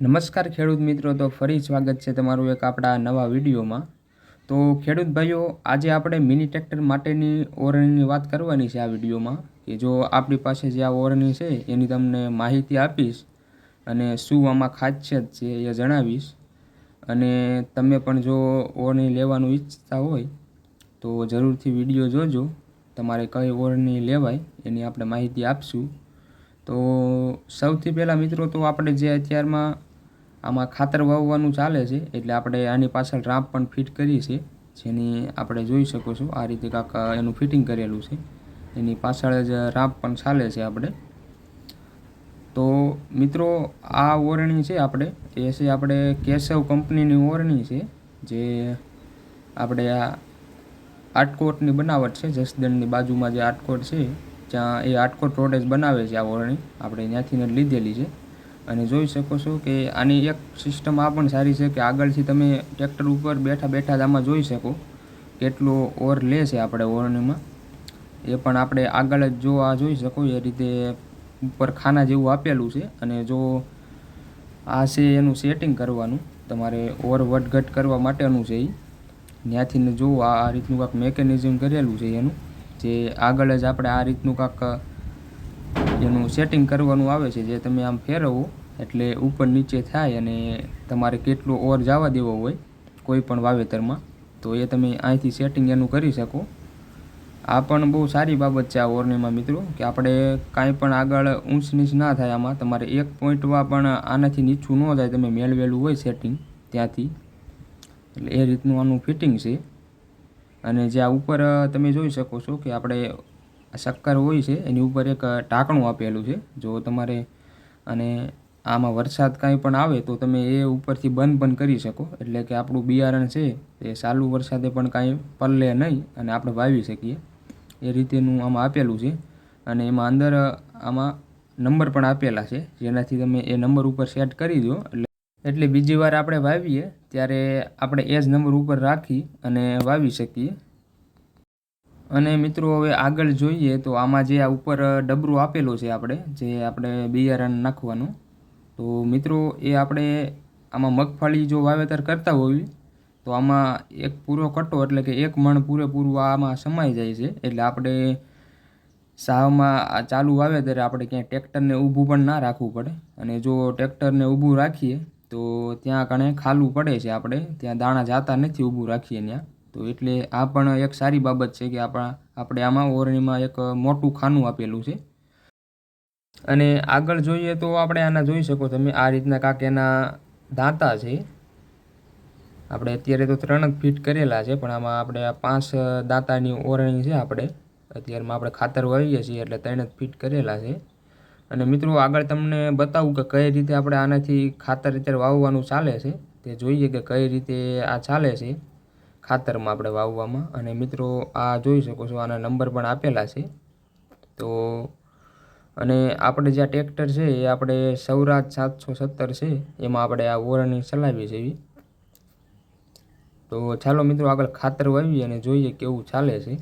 નમસ્કાર ખેડૂત મિત્રો, તો ફરી સ્વાગત છે તમારું એક આપણા નવા વિડીયોમાં. તો ખેડૂત ભાઈઓ, આજે આપણે મિની ટ્રેક્ટર માટેની ઓરણીની વાત કરવાની છે આ વિડીયોમાં, કે જો આપણી પાસે જે આ ઓરણી છે, એની તમને માહિતી આપીશ અને શું આમાં ખાસિયત છે એ જણાવીશ. અને તમે પણ જો ઓરણી લેવાનું ઈચ્છતા હોય, તો જરૂરથી વીડિયો જોજો. તમારે કઈ ઓરણી લેવાય, એની આપણે માહિતી આપશું. તો સૌથી પહેલાં મિત્રો, તો આપણે જે અત્યારમાં આમાં ખાતર વાવવાનું ચાલે છે, એટલે આપણે આની પાછળ રાંપ પણ ફિટ કરી છે જેની આપણે જોઈ શકો છો, આ રીતે કાંક એનું ફિટિંગ કરેલું છે. એની પાછળ જ રાંપ પણ ચાલે છે આપણે. તો મિત્રો, આ ઓરણી છે આપણે, એ છે આપણે કેશવ કંપનીની ઓરણી છે, જે આપણે આ આટકોટની બનાવટ છે, જસદણની બાજુમાં જે આટકોટ છે ત્યાં એ આટકોટ રોડ જ બનાવે છે આ ઓરણી, આપણે ત્યાંથી લીધેલી છે. અને જોઈ શકો છો કે આની એક સિસ્ટમ આ પણ સારી છે કે આગળથી તમે ટ્રેક્ટર ઉપર બેઠા બેઠા જ આમાં જોઈ શકો કેટલો ઓર લે છે આપણે ઓરણીમાં. એ પણ આપણે આગળ જ જો આ જોઈ શકો એ રીતે ઉપર ખાના જેવું આપેલું છે અને જો આ છે એનું સેટિંગ કરવાનું, તમારે ઓર વટઘટ કરવા માટેનું છે એ ત્યાંથી જો આ રીતનું કાંક મેકેનિઝમ કરેલું છે એનું, જે આગળ જ આપણે આ રીતનું કાંક એનું સેટિંગ કરવાનું આવે છે, જે તમે આમ ફેરવો એટલે ઉપર નીચે થાય અને તમારે કેટલો ઓર જવા દેવો હોય કોઈ પણ વાવેતરમાં, તો એ તમે અહીંથી સેટિંગ એનું કરી શકો. આ પણ બહુ સારી બાબત છે આ ઓરનીમાં મિત્રો, કે આપણે કાંઈ પણ આગળ ઊંચ નીચ ના થાય આમાં, તમારે એક પોઈન્ટમાં પણ આનાથી નીચું ન જાય, તમે મેળવેલું હોય સેટિંગ ત્યાંથી. એટલે એ રીતનું આનું ફિટિંગ છે. અને જે આ ઉપર તમે જોઈ શકો છો કે આપણે શક્કર હોય છે, એની ઉપર એક ઢાંકણું આપેલું છે, જો તમારે અને આમાં વરસાદ કાંઈ પણ આવે તો તમે એ ઉપરથી બંધ પણ કરી શકો. એટલે કે આપણું બિયારણ છે, એ ચાલુ વરસાદે પણ કાંઈ પલ્લે નહીં અને આપણે વાવી શકીએ. એ રીતેનું આમાં આપેલું છે અને એમાં અંદર, આમાં નંબર પણ આપેલા છે. જેનાથી તમે એ નંબર ઉપર સેટ કરી દો. એટલે એટલે બીજી વાર આપણે વાવીએ, ત્યારે આપણે એ જ નંબર ઉપર રાખી અને વાવી શકીએ. અને મિત્રો, હવે આગળ જોઈએ તો આમાં જે આ ઉપર ડબરું આપેલું છે આપણે, જે આપણે બિયારણ નાખવાનું. તો મિત્રો, એ આપણે આમાં મગફળી જો વાવેતર કરતા હોઈએ, તો આમાં એક પૂરો કટ્ટો એટલે કે એક મણ પૂરેપૂરું આમાં સમાઈ જાય છે. એટલે આપણે સાવમાં ચાલુ વાવેતરે આપણે ક્યાંય ટ્રેક્ટરને ઊભું પણ ના રાખવું પડે. અને જો ટ્રેક્ટરને ઊભું રાખીએ, તો ત્યાં કણે ખાલું પડે છે આપણે. ત્યાં દાણા જાતા નથી ઊભું રાખીએ ત્યાં. તો એટલે આ પણ એક સારી બાબત છે કે આપણા, આપણે આમાં ઓરણીમાં એક મોટું ખાનું આપેલું છે. અને આગળ જોઈએ તો આપણે આના જોઈ શકો. તમે આ રીતના કાંક એના દાંતા છે. આપણે અત્યારે તો ત્રણ જ ફીટ કરેલા છે, પણ આમાં આપણે આ પાંચ દાંતાની ઓરણી છે આપણે. અત્યારમાં આપણે ખાતર વાવીએ છીએ એટલે ત્રણ જ ફિટ કરેલા છે. અને મિત્રો આગળ તમને બતાવું કે કઈ રીતે આપણે આનાથી ખાતર અત્યારે વાવવાનું ચાલે છે. તે જોઈએ કે કઈ રીતે આ ચાલે છે ખાતરમાં આપણે વાવવામાં. અને મિત્રો આ જોઈ શકો છો, આના નંબર પણ આપેલા છે. તો અને આપણે જે આ ટ્રેક્ટર છે એ આપણે સૌરાજ સાતસો સત્તર છે, એમાં આપણે આ ઓરણી ચલાવીએ છીએ એવી. તો ચાલો મિત્રો આગળ ખાતર વાવીએ અને જોઈએ કેવું ચાલે છે.